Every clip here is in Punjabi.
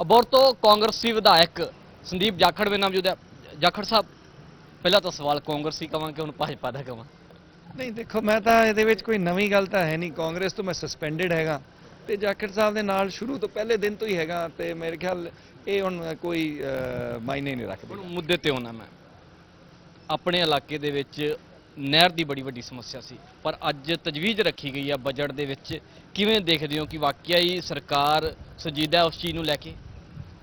ਅਬੋਰ ਤੋਂ ਕਾਂਗਰਸੀ ਵਿਧਾਇਕ ਸੰਦੀਪ ਜਾਖੜ ਦੇ ਨਾਮ ਜੁਦਾ ਜਾਖੜ ਸਾਹਿਬ ਪਹਿਲਾ ਤਾਂ ਸਵਾਲ ਕਾਂਗਰਸੀ ਕਵਾਂ ਕਿ ਹੁਣ ਭਾਜਪਾ ਦਾ ਕਵਾਂ। ਨਹੀਂ ਦੇਖੋ ਮੈਂ ਤਾਂ ਇਹਦੇ ਵਿੱਚ ਕੋਈ ਨਵੀਂ ਗੱਲ ਤਾਂ ਹੈ ਨਹੀਂ। ਕਾਂਗਰਸ ਤੋਂ ਮੈਂ ਸਸਪੈਂਡਡ ਹੈਗਾ। ਤੇ ਜਾਖੜ ਸਾਹਿਬ ਦੇ ਨਾਲ ਸ਼ੁਰੂ ਤੋਂ ਪਹਿਲੇ ਦਿਨ ਤੋਂ ਹੀ ਹੈਗਾ ਤੇ ਮੇਰੇ ਖਿਆਲ ਇਹ ਹੁਣ ਕੋਈ ਮਾਇਨੇ ਨਹੀਂ ਹੁਣ ਰੱਖਦੀ ਮੁੱਦੇ ਤੇ ਆਉਣਾ ਮੈਂ। ਆਪਣੇ ਇਲਾਕੇ ਦੇ ਵਿੱਚ ਨਹਿਰ ਦੀ ਬੜੀ ਵੱਡੀ ਸਮੱਸਿਆ ਸੀ ਪਰ ਅੱਜ ਤਜਵੀਜ਼ ਰੱਖੀ ਗਈ ਆ ਬਜਟ ਦੇ ਵਿੱਚ। ਕਿਵੇਂ ਦੇਖਦੇ ਹੋ ਕਿ ਵਾਕਿਆ ਹੀ ਸਰਕਾਰ ਸੰਜੀਦਾ ਹੈ ਉਸ ਚੀਜ਼ ਨੂੰ ਲੈ ਕੇ?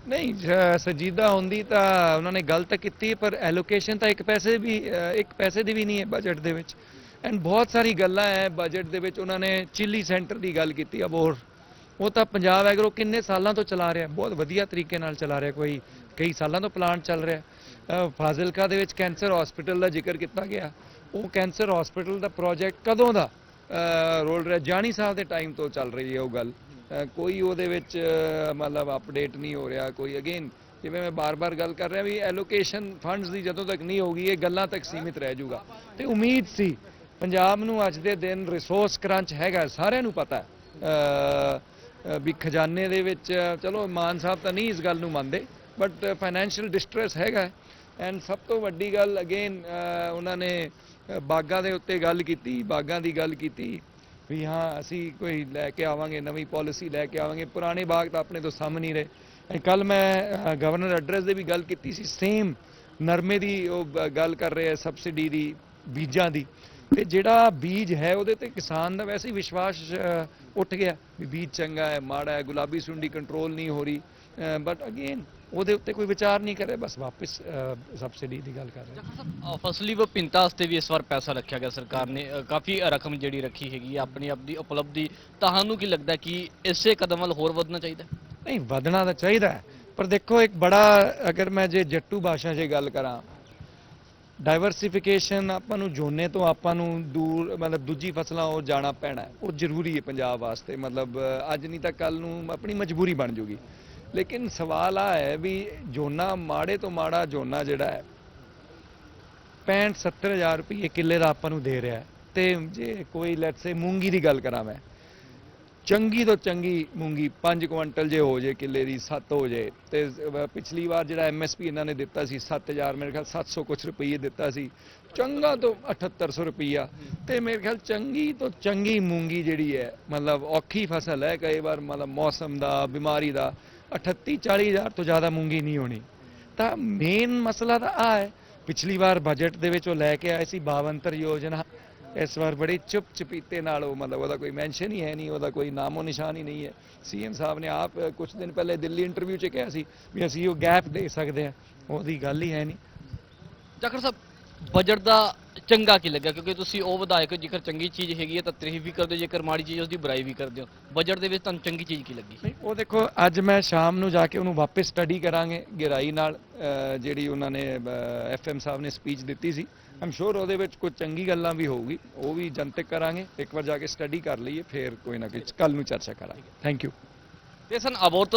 ਨਹੀਂ ਜ- ਸੰਜੀਦਾ ਹੁੰਦੀ ਤਾਂ ਉਹਨਾਂ ਨੇ ਗਲਤ ਕੀਤੀ ਪਰ ਐਲੋਕੇਸ਼ਨ ਤਾਂ ਇੱਕ ਪੈਸੇ ਵੀ ਅਹ, ਇੱਕ ਪੈਸੇ ਦੀ ਵੀ ਨਹੀਂ ਹੈ ਬਜਟ ਦੇ ਵਿੱਚ। ਐਂਡ ਬਹੁਤ ਸਾਰੀ ਗੱਲਾਂ ਹੈ ਬਜਟ ਦੇ ਵਿੱਚ ਉਹਨਾਂ ਨੇ ਚਿੱਲੀ ਸੈਂਟਰ ਦੀ ਗੱਲ ਕੀਤੀ ਅਬੋਰ ਉਹ ਤਾਂ ਪੰਜਾਬ ਐਗਰੋ ਕਿੰਨੇ ਸਾਲਾਂ ਤੋਂ ਚਲਾ ਰਿਹਾ ਬਹੁਤ ਵਧੀਆ ਤਰੀਕੇ ਨਾਲ ਚਲਾ ਰਿਹਾ ਕੋਈ ਕਈ ਸਾਲਾਂ ਤੋਂ ਪਲਾਂਟ ਚੱਲ ਰਿਹਾ। ਅਹ, ਫਾਜ਼ਿਲਕਾ ਦੇ ਵਿੱਚ ਕੈਂਸਰ ਹਸਪੀਟਲ ਦਾ ਜ਼ਿਕਰ ਕੀਤਾ ਗਿਆ। ਉਹ ਕੈਂਸਰ ਹਸਪੀਟਲ ਦਾ ਪ੍ਰੋਜੈਕਟ ਕਦੋਂ ਦਾ ਅਹ, ਰੋਲ ਰਿਹਾ? ਜਾਣੀ ਸਾਹਿਬ ਦੇ ਟਾਈਮ ਤੋਂ ਚੱਲ ਰਹੀ ਹੈ ਉਹ ਗੱਲ। ਕੋਈ ਉਹਦੇ ਵਿੱਚ ਮਤਲਬ ਅਪਡੇਟ ਨਹੀਂ ਹੋ ਰਿਹਾ, ਕੋਈ ਅਗੇਨ ਜਿਵੇਂ ਮੈਂ ਬਾਰ-ਬਾਰ ਗੱਲ ਕਰ ਰਿਹਾ ਵੀ ਐਲੋਕੇਸ਼ਨ ਫੰਡਸ ਦੀ ਜਦੋਂ ਤੱਕ ਨਹੀਂ ਹੋਊਗੀ, ਇਹ ਗੱਲਾਂ ਤੱਕ ਸੀਮਿਤ ਰਹਿ ਜਾਊਗਾ। ਤੇ ਉਮੀਦ ਸੀ, ਪੰਜਾਬ ਨੂੰ ਅੱਜ ਦੇ ਦਿਨ ਰਿਸੋਰਸ ਕਰੰਚ ਹੈਗਾ, ਸਾਰਿਆਂ ਨੂੰ ਪਤਾ ਵੀ ਖਜ਼ਾਨੇ ਦੇ ਵਿੱਚ, ਚਲੋ ਮਾਨ ਸਾਹਿਬ ਤਾਂ ਨਹੀਂ ਇਸ ਗੱਲ ਨੂੰ ਮੰਨਦੇ ਬਟ ਫਾਈਨੈਂਸ਼ੀਅਲ ਡਿਸਟ੍ਰੈਸ ਹੈਗਾ ਐਂਡ ਸਭ ਤੋਂ ਵੱਡੀ ਗੱਲ ਅਗੇਨ ਉਹਨਾਂ ਨੇ ਬਾਗਾਂ ਦੇ ਉੱਤੇ ਗੱਲ ਕੀਤੀ ਬਾਗਾਂ ਦੀ ਗੱਲ ਕੀਤੀ ਵੀ ਹਾਂ, ਅਸੀਂ ਕੋਈ ਲੈ ਕੇ ਆਵਾਂਗੇ, ਨਵੀਂ ਪਾਲਿਸੀ ਲੈ ਕੇ ਆਵਾਂਗੇ। ਪੁਰਾਣੇ ਬਾਗ ਤਾਂ ਆਪਣੇ ਤੋਂ ਸਾਹਮਣੇ ਹੀ ਰਹੇ। ਕੱਲ ਮੈਂ ਗਵਰਨਰ ਐਡਰੈਸ ਦੇ ਵੀ ਗੱਲ ਕੀਤੀ ਸੀ। ਸੇਮ ਨਰਮੇ ਦੀ ਉਹ ਗੱਲ ਕਰ ਰਹੇ ਆ ਸਬਸਿਡੀ ਦੀ, ਬੀਜਾਂ ਦੀ। ਤੇ ਜਿਹੜਾ ਬੀਜ ਹੈ ਉਹਦੇ ਤੇ ਕਿਸਾਨ ਦਾ ਵੈਸੇ ਹੀ ਵਿਸ਼ਵਾਸ ਉੱਠ ਗਿਆ ਵੀ ਬੀਜ ਚੰਗਾ ਹੈ ਮਾੜਾ ਹੈ ਗੁਲਾਬੀ ਸੁੰਡੀ ਕੰਟਰੋਲ ਨਹੀਂ ਹੋ ਰਹੀ ਬਟ ਅਗੇਨ ਉਹਦੇ ਉੱਤੇ ਕੋਈ ਵਿਚਾਰ ਨਹੀਂ ਕਰੇ ਬਸ ਵਾਪਸ ਸਬਸਿਡੀ ਦੀ ਗੱਲ ਕਰ ਰਹੇ ਫਸਲੀ ਵਿਭਿੰਨਤਾ ਵਾਸਤੇ ਵੀ ਇਸ ਵਾਰ ਪੈਸਾ ਰੱਖਿਆ ਗਿਆ ਸਰਕਾਰ ਨੇ ਕਾਫੀ ਰਕਮ ਜਿਹੜੀ ਰੱਖੀ ਹੈਗੀ ਆਪਣੀ ਆਪਦੀ ਉਪਲਬਧੀ ਤੁਹਾਨੂੰ ਕੀ ਲੱਗਦਾ ਕਿ ਇਸੇ ਕਦਮ ਵੱਲ ਹੋਰ ਵਧਣਾ ਚਾਹੀਦਾ? ਨਹੀਂ ਵਧਣਾ ਤਾਂ ਚਾਹੀਦਾ ਪਰ ਦੇਖੋ ਇੱਕ ਬੜਾ ਅਗਰ ਮੈਂ ਜੇ ਜੱਟੂ ਭਾਸ਼ਾ 'ਚ ਗੱਲ ਕਰਾਂ ਡਾਈਵਰਸਿਫਿਕੇਸ਼ਨ ਆਪਾਂ ਨੂੰ ਜੋਨੇ ਤੋਂ ਆਪਾਂ ਨੂੰ ਦੂਰ, ਮਤਲਬ ਦੂਜੀ ਫਸਲਾਂ ਉਹ ਜਾਣਾ ਪੈਣਾ ਉਹ ਜ਼ਰੂਰੀ ਹੈ ਪੰਜਾਬ ਵਾਸਤੇ। ਮਤਲਬ ਅੱਜ ਨਹੀਂ ਤਾਂ ਕੱਲ ਨੂੰ ਆਪਣੀ ਮਜਬੂਰੀ ਬਣ ਜੂਗੀ। ਲੇਕਿਨ ਸਵਾਲ ਆ ਹੈ ਵੀ ਜੋਨਾ ਮਾੜੇ ਤੋਂ ਮਾੜਾ ਜੋਨਾ ਜਿਹੜਾ ਹੈ 65 70000 ਰੁਪਏ ਕਿੱਲੇ ਦਾ ਆਪਾਂ ਨੂੰ ਦੇ ਰਿਹਾ ਹੈ। ਤੇ ਜੇ ਕੋਈ ਲੈਟਸ ਸੇ ਮੂੰਗੀ ਦੀ ਗੱਲ ਕਰਾਂ ਮੈਂ ਚੰਗੀ ਤੋਂ ਚੰਗੀ ਮੂੰਗੀ 5 ਕੁਇੰਟਲ ਜੇ ਹੋ ਜੇ ਕਿੱਲੇ ਦੀ 7 ਹੋ ਜੇ। ਤੇ ਪਿਛਲੀ ਵਾਰ ਜਿਹੜਾ ਐਮਐਸਪੀ ਇਹਨਾਂ ਨੇ ਦਿੱਤਾ ਸੀ 7000 ਮੇਰੇ ਖਿਆਲ 700 ਕੁਛ ਰੁਪਏ ਦਿੱਤਾ ਸੀ। ਚੰਗਾ ਤੋਂ 7800 ਰੁਪਈਆ। ਤੇ ਮੇਰੇ ਖਿਆਲ ਚੰਗੀ ਤੋਂ ਚੰਗੀ ਮੂੰਗੀ ਜਿਹੜੀ ਹੈ, ਮਤਲਬ ਔਖੀ ਫਸਲ ਹੈ ਕਈ ਵਾਰ, ਮਤਲਬ ਮੌਸਮ ਦਾ, ਬਿਮਾਰੀ ਦਾ 38 40000 ਤੋਂ ਜ਼ਿਆਦਾ ਮੂੰਗੀ ਨਹੀਂ ਹੋਣੀ। ਤਾਂ ਮੇਨ ਮਸਲਾ ਤਾਂ ਆ ਹੈ, ਪਿਛਲੀ ਵਾਰ ਬਜਟ ਦੇ ਵਿੱਚ ਉਹ ਲੈ ਕੇ ਆਏ ਸੀ 52 ਯੋਜਨਾ। ਇਸ ਵਾਰ ਬੜੀ ਚੁੱਪ ਚਪੀਤੇ ਨਾਲ ਉਹ ਮਤਲਬ ਉਹਦਾ ਕੋਈ ਮੈਂਸ਼ਨ ਹੀ ਹੈ ਨਹੀਂ ਉਹਦਾ ਕੋਈ ਨਾਮੋ ਨਿਸ਼ਾਨ ਹੀ ਨਹੀਂ ਹੈ। ਸੀਐਮ ਸਾਹਿਬ ਨੇ ਆਪ ਕੁਝ ਦਿਨ ਪਹਿਲੇ ਦਿੱਲੀ ਇੰਟਰਵਿਊ 'ਚ ਕਿਹਾ ਸੀ ਵੀ ਅਸੀਂ ਉਹ ਗੈਪ ਦੇ ਸਕਦੇ ਹਾਂ। ਉਹਦੀ ਗੱਲ ਹੀ ਹੈ ਨਹੀਂ। ਜਾਖੜ ਸਾਹਿਬ ਬਜਟ ਦਾ ਚੰਗਾ ਕੀ ਲੱਗਾ ਕਿਉਂਕਿ ਤੁਸੀਂ ਉਹ ਵਿਧਾਇਕ ਜੇਕਰ ਚੰਗੀ ਚੀਜ਼ ਹੈਗੀ ਹੈ ਤਾਂ ਤਾਰੀਫ ਵੀ ਕਰਦੇ ਹੋ ਜੇਕਰ ਮਾੜੀ ਚੀਜ਼ ਉਸ ਦੀ ਬੁਰਾਈ ਵੀ ਕਰਦੇ ਹੋ। ਬਜਟ ਦੇ ਵਿੱਚ ਤੁਹਾਨੂੰ ਚੰਗੀ ਚੀਜ਼ ਕੀ ਲੱਗੀ? ਨਹੀਂ ਉਹ ਦੇਖੋ ਅੱਜ ਮੈਂ ਸ਼ਾਮ ਨੂੰ ਜਾ ਕੇ ਉਹਨੂੰ ਵਾਪਸ ਸਟੱਡੀ ਕਰਾਂਗੇ ਗਹਿਰਾਈ ਨਾਲ ਜਿਹੜੀ ਉਹਨਾਂ ਨੇ ਐਫਐਮ ਸਾਹਿਬ ਨੇ ਸਪੀਚ ਦਿੱਤੀ ਸੀ। ਆਮ ਸ਼ੋਰ ਉਹਦੇ ਵਿੱਚ ਕੋਈ ਚੰਗੀ ਗੱਲਾਂ ਵੀ ਹੋਊਗੀ। ਉਹ ਵੀ ਜਨਤਕ ਕਰਾਂਗੇ। ਇੱਕ ਵਾਰ ਜਾ ਕੇ ਸਟੱਡੀ ਕਰ ਲਈਏ, ਫਿਰ ਕੋਈ ਨਾ ਕੋਈ ਕੱਲ ਨੂੰ ਚਰਚਾ ਕਰਾਂਗੇ। ਥੈਂਕ ਯੂ ਤੇ ਸਨ, ਅਬੋਤ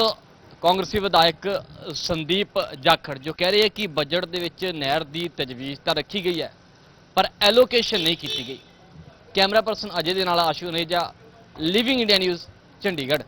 ਕਾਂਗਰਸੀ ਵਿਧਾਇਕ ਸੰਦੀਪ ਜਾਖੜ, ਜੋ ਕਹਿ ਰਹੇ ਹੈ ਕਿ ਬਜਟ ਦੇ ਵਿੱਚ ਨਹਿਰ ਦੀ ਤਜਵੀਜ਼ ਤਾਂ ਰੱਖੀ ਗਈ ਹੈ, ਪਰ ਐਲੋਕੇਸ਼ਨ ਨਹੀਂ ਕੀਤੀ ਗਈ। ਕੈਮਰਾ ਪਰਸਨ ਅਜੇ ਦੇ ਨਾਲ Ashu Neja living India news Chandigarh.